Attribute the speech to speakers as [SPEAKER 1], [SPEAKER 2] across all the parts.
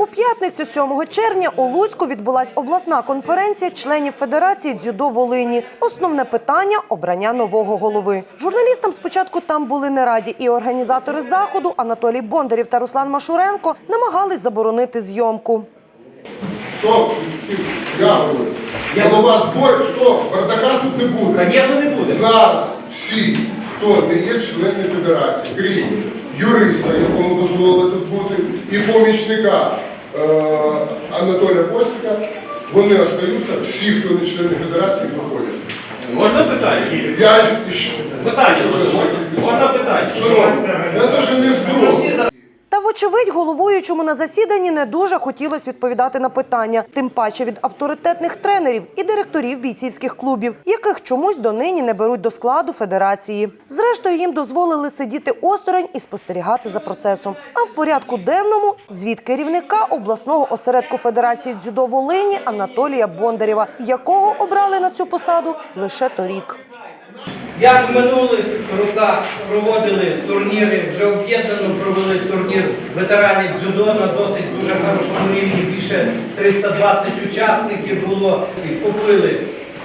[SPEAKER 1] У п'ятницю 7 червня у Луцьку відбулась обласна конференція членів Федерації дзюдо Волині. Основне питання обрання нового голови. Журналістам спочатку там були не раді, і організатори заходу Анатолій Бондарів та Руслан Машуренко намагались заборонити зйомку.
[SPEAKER 2] Стоп, я говорю. Голова зборів, стоп, бардака тут не буде.
[SPEAKER 3] Звісно, не буде.
[SPEAKER 2] Зараз всі, хто не є члени федерації, крім юриста, якому дозволили тут бути, і помічника Анатолія Костіка, вони остаються, всі, хто не члени федерації, виходять.
[SPEAKER 3] Можна питання?
[SPEAKER 2] Я?
[SPEAKER 3] Питання. Можна питання?
[SPEAKER 2] Шановні, я теж не зброю.
[SPEAKER 1] Вочевидь, головуючому на засіданні не дуже хотілося відповідати на питання, тим паче від авторитетних тренерів і директорів бійцівських клубів, яких чомусь донині не беруть до складу федерації. Зрештою, їм дозволили сидіти осторонь і спостерігати за процесом. А в порядку денному звіт керівника обласного осередку Федерації дзюдо Волині Анатолія Бондарєва, якого обрали на цю посаду лише торік.
[SPEAKER 4] Як в минулих роках проводили турніри, вже об'єднано провели турнір ветеранів дзюдо на досить дуже хорошому рівні. Більше 320 учасників було. Купили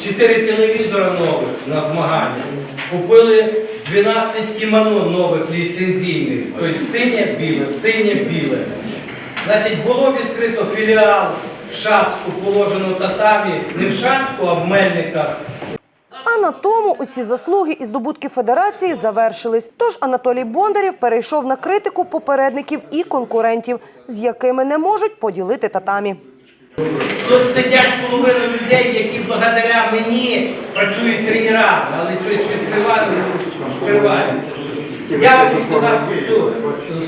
[SPEAKER 4] 4 телевізора нових на змагання. Купили 12 кімоно нових ліцензійних. Тобто синє біле, синє біле. Значить, було відкрито філіал в Шацьку, положено татамі, не в Шацьку, а в Мельниках.
[SPEAKER 1] На тому усі заслуги і здобутки федерації завершились. Тож Анатолій Бондарєв перейшов на критику попередників і конкурентів, з якими не можуть поділити татамі.
[SPEAKER 4] Тут сидять половина людей, які благодаря мені працюють тренерами, але щось відкривають, скриваються. Я вам сказав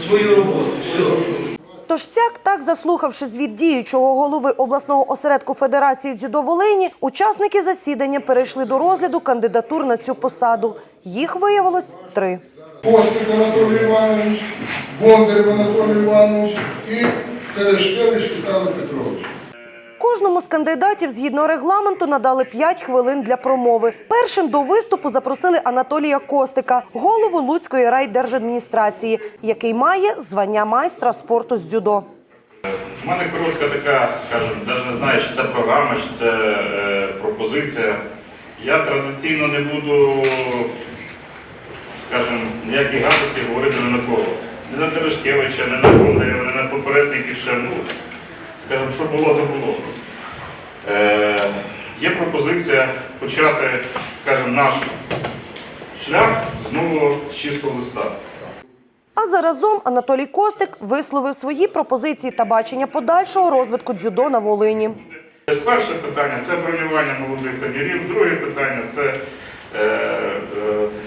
[SPEAKER 4] свою роботу. Все.
[SPEAKER 1] Тож сяк, так заслухавши звіт діючого голови обласного осередку Федерації дзюдо Волині, учасники засідання перейшли до розгляду кандидатур на цю посаду. Їх виявилось три.
[SPEAKER 2] Постик Анатолій Іванович, Бондарів Анатолій Іванович і Терешкевич Віталій Петрович.
[SPEAKER 1] Кожному з кандидатів згідно регламенту надали 5 хвилин для промови. Першим до виступу запросили Анатолія Костика, голову Луцької райдержадміністрації, який має звання майстра спорту з дзюдо.
[SPEAKER 5] У мене коротка така, скажімо, навіть не знаю, чи це програма, чи це е, пропозиція. Я традиційно не буду, скажімо, ніякі гадості говорити ні на кого. Не на Терешкевича, не на Бондарєва, не на попередників ще. Ну, скажімо, що було, то було. Е, є пропозиція почати, скажімо, наш шлях знову з чистого листа.
[SPEAKER 1] А заразом Анатолій Костик висловив свої пропозиції та бачення подальшого розвитку дзюдо на Волині.
[SPEAKER 5] Перше питання це бронювання молодих тренерів. Друге питання це е, е,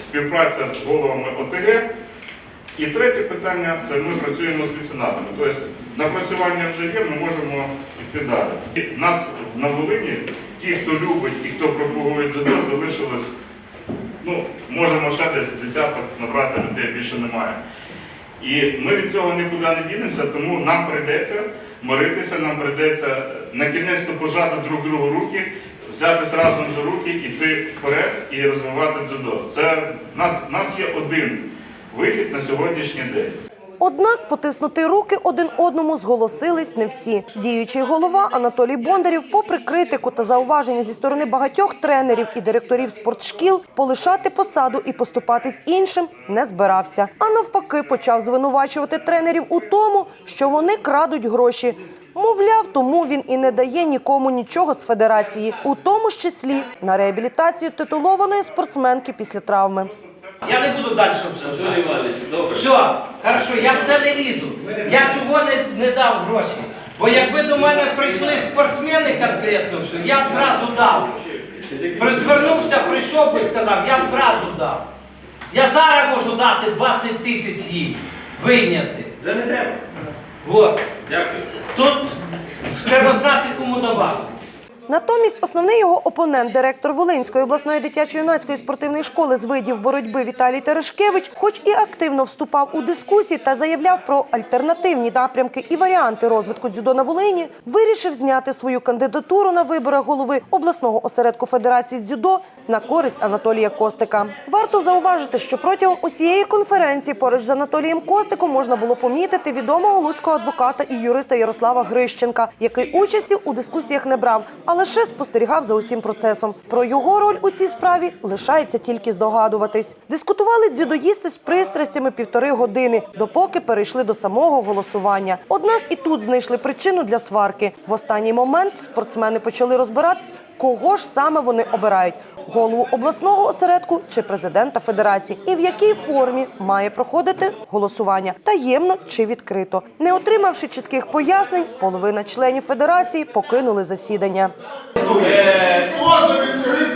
[SPEAKER 5] співпраця з головами ОТГ. І третє питання це ми працюємо з меценатами. Тобто напрацювання вже є, ми можемо йти далі. І нас на Волині, ті, хто любить і хто пропагує дзюдо, залишилось, ну, можемо ще десь десяток набрати людей, більше немає. І ми від цього нікуди не дінемося, тому нам прийдеться миритися, нам прийдеться на кінець пожати друг другу руки, взятись разом за руки, іти вперед і розвивати дзюдо. Це нас, нас є один вихід на сьогоднішній день.
[SPEAKER 1] Однак потиснути руки один одному зголосились не всі. Діючий голова Анатолій Бондарєв, попри критику та зауваження зі сторони багатьох тренерів і директорів спортшкіл, полишати посаду і поступатись іншим не збирався. А навпаки, почав звинувачувати тренерів у тому, що вони крадуть гроші. Мовляв, тому він і не дає нікому нічого з федерації, у тому числі на реабілітацію титулованої спортсменки після травми.
[SPEAKER 4] Я не буду далі обсуждати. Все, хорошо, я в це не лізу. Я чого не, не дав гроші? Бо якби до мене прийшли спортсмени конкретно, все, я б зразу дав. Звернувся, прийшов би сказав, я б зразу дав. Я зараз можу дати 20 тисяч їй вийняти.
[SPEAKER 3] Вже не треба.
[SPEAKER 4] От. Тут треба знати, кому давати.
[SPEAKER 1] Натомість основний його опонент, директор Волинської обласної дитячо-юнацької спортивної школи з видів боротьби Віталій Терешкевич, хоч і активно вступав у дискусії та заявляв про альтернативні напрямки і варіанти розвитку дзюдо на Волині, вирішив зняти свою кандидатуру на виборах голови обласного осередку Федерації дзюдо на користь Анатолія Костика. Варто зауважити, що протягом усієї конференції поруч з Анатолієм Костиком можна було помітити відомого луцького адвоката і юриста Ярослава Грищенка, який участі у дискусіях не брав, а лише спостерігав за усім процесом. Про його роль у цій справі лишається тільки здогадуватись. Дискутували дзюдоїсти з пристрастями півтори години, допоки перейшли до самого голосування. Однак і тут знайшли причину для сварки. В останній момент спортсмени почали розбиратись, кого ж саме вони обирають голову обласного осередку чи президента федерації, і в якій формі має проходити голосування таємно чи відкрито. Не отримавши чітких пояснень, половина членів федерації покинули засідання.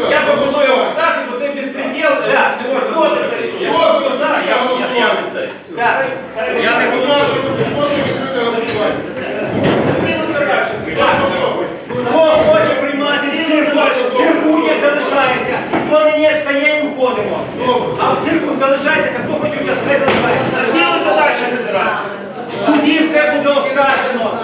[SPEAKER 3] Я пропоную встати, бо це безпреділ, е, не можна
[SPEAKER 2] відкрите
[SPEAKER 3] Я не це. Я не голосую.
[SPEAKER 2] Хто за відкрите голосування?
[SPEAKER 6] Хто хоче приймати цирку, цирку як залишаєтесь. Хто не є, встає і уходимо. А в цирку залишайтеся, хто хоче вже не залишається. Сіли подальше не зразу. В суді все буде оскаржено.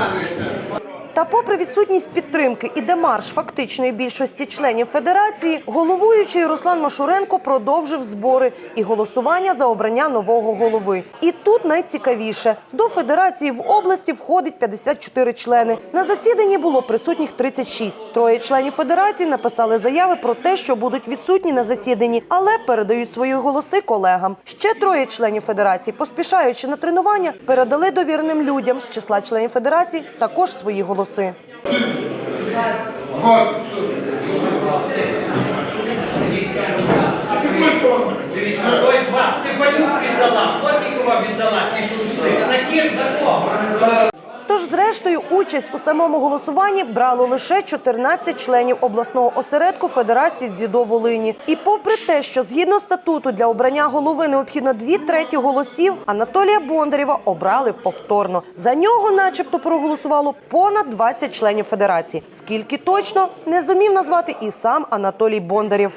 [SPEAKER 1] Та, попри відсутність підтримки і демарш фактичної більшості членів федерації, головуючий Руслан Машуренко продовжив збори і голосування за обрання нового голови. І тут найцікавіше: до федерації в області входить 54 члени. На засіданні було присутніх 36. Троє членів федерації написали заяви про те, що будуть відсутні на засіданні, але передають свої голоси колегам. Ще троє членів федерації, поспішаючи на тренування, передали довіреним людям з числа членів федерації також свої голоси.
[SPEAKER 2] 20.
[SPEAKER 4] Дивіться, той два Степанюк віддала, Плотнікова віддала, ті, що йшли. За тих, за кого?
[SPEAKER 1] Зрештою, участь у самому голосуванні брало лише 14 членів обласного осередку Федерації дзюдо Волині. І попри те, що згідно статуту для обрання голови необхідно дві треті голосів, Анатолія Бондарєва обрали повторно. За нього, начебто, проголосувало понад 20 членів федерації. Скільки точно не зумів назвати і сам Анатолій Бондарєв.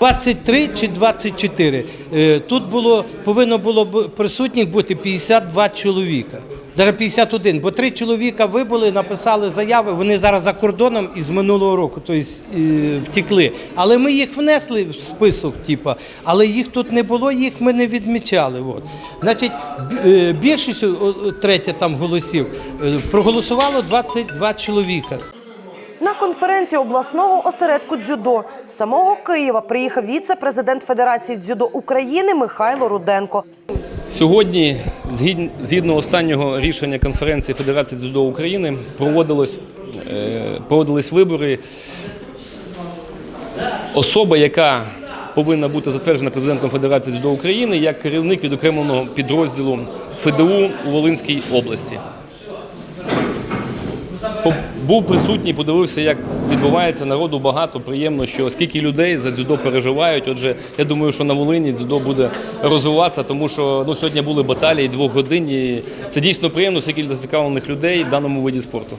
[SPEAKER 7] 23 чи 24. Е, Тут було повинно було присутніх бути 52 чоловіка. Навіть 51, бо три чоловіка вибули, написали заяви. Вони зараз за кордоном із минулого року, тобто е, втекли. Але ми їх внесли в список, типа, але їх тут не було, їх ми не відмічали. От. Значить, е, більшість третя там голосів проголосувало 22 чоловіка.
[SPEAKER 1] На конференцію обласного осередку дзюдо з самого Києва приїхав віце-президент Федерації дзюдо України Михайло Руденко.
[SPEAKER 8] Сьогодні, згідн- згідно останнього рішення конференції Федерації дзюдо України, проводилось, е, проводились вибори. Особа, яка повинна бути затверджена президентом Федерації дзюдо України як керівник відокремленого підрозділу ФДУ у Волинській області. Був присутній, подивився, як відбувається народу багато. Приємно, що скільки людей за дзюдо переживають. Отже, я думаю, що на Волині дзюдо буде розвиватися, тому що ну, сьогодні були баталії двох годин. І це дійсно приємно, скільки зацікавлених людей в даному виді спорту.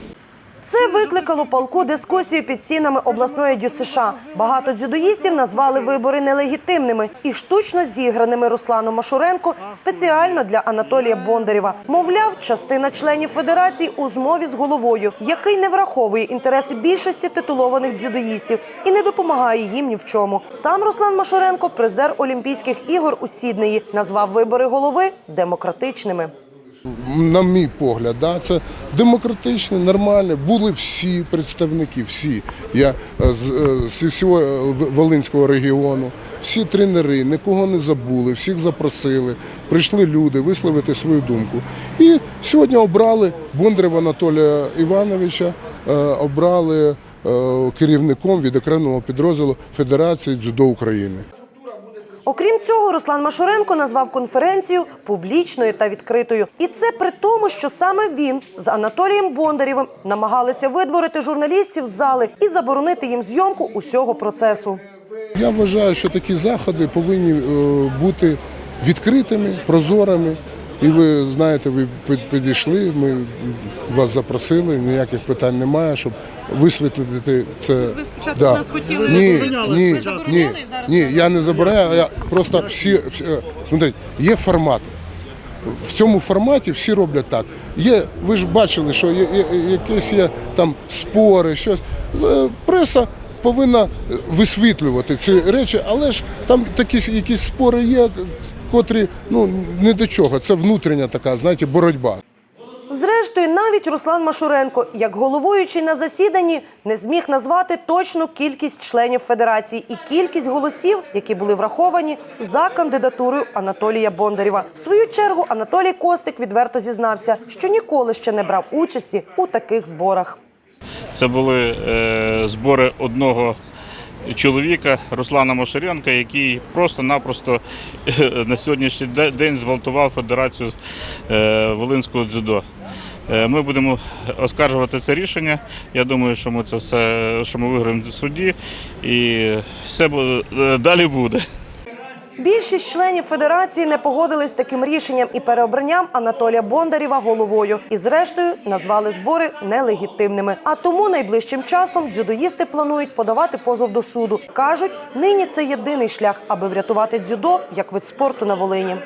[SPEAKER 1] Викликало палку дискусію під стінами обласної ДЮСШ. Багато дзюдоїстів назвали вибори нелегітимними і штучно зіграними Русланом Машуренко спеціально для Анатолія Бондарєва. Мовляв, частина членів федерації у змові з головою, який не враховує інтереси більшості титулованих дзюдоїстів і не допомагає їм ні в чому. Сам Руслан Машуренко, призер Олімпійських ігор у Сіднеї, назвав вибори голови демократичними.
[SPEAKER 2] На мій погляд, да, це демократичне, нормальне. Були всі представники, всі. Я е, з, е, з всього е, Волинського регіону, всі тренери, нікого не забули, всіх запросили. Прийшли люди висловити свою думку. І сьогодні обрали Бондарєва Анатолія Івановича, обрали керівником відокремленого підрозділу Федерації дзюдо України.
[SPEAKER 1] Окрім цього, Руслан Машуренко назвав конференцію публічною та відкритою. І це при тому, що саме він з Анатолієм Бондарєвим намагалися видворити журналістів з зали і заборонити їм зйомку усього процесу.
[SPEAKER 2] Я вважаю, що такі заходи повинні е, бути відкритими, прозорими. І ви знаєте, ви підійшли, ми вас запросили, ніяких питань немає, щоб висвітлити це. Ви
[SPEAKER 1] спочатку нас хотіли
[SPEAKER 2] ні,
[SPEAKER 1] забороняли.
[SPEAKER 2] ні,
[SPEAKER 1] Ви забороняли
[SPEAKER 2] ні,
[SPEAKER 1] зараз
[SPEAKER 2] ні, я не забороняю, я просто всі, всі е, смотрите, є формат. В цьому форматі всі роблять так. Є, ви ж бачили, що є, є, якісь є там спори, щось. Е, Преса повинна висвітлювати ці речі, але ж там такі якісь спори є, котрі ну не до чого. Це внутрішня така, знаєте, боротьба.
[SPEAKER 1] Зрештою, навіть Руслан Машуренко, як головуючий на засіданні, не зміг назвати точну кількість членів федерації і кількість голосів, які були враховані за кандидатурою Анатолія Бондарєва. В свою чергу Анатолій Костик відверто зізнався, що ніколи ще не брав участі у таких зборах.
[SPEAKER 5] Це були е, збори одного чоловіка Руслана Мошаренка, який просто-напросто е, на сьогоднішній день зґвалтував Федерацію е, Волинського дзюдо. Е, Ми будемо оскаржувати це рішення. Я думаю, що ми це все, що ми виграємо в суді, і все далі буде.
[SPEAKER 1] Більшість членів федерації не погодились з таким рішенням і переобранням Анатолія Бондарєва головою. І зрештою назвали збори нелегітимними. А тому найближчим часом дзюдоїсти планують подавати позов до суду. кажуть, нині це єдиний шлях, аби врятувати дзюдо як вид спорту на Волині.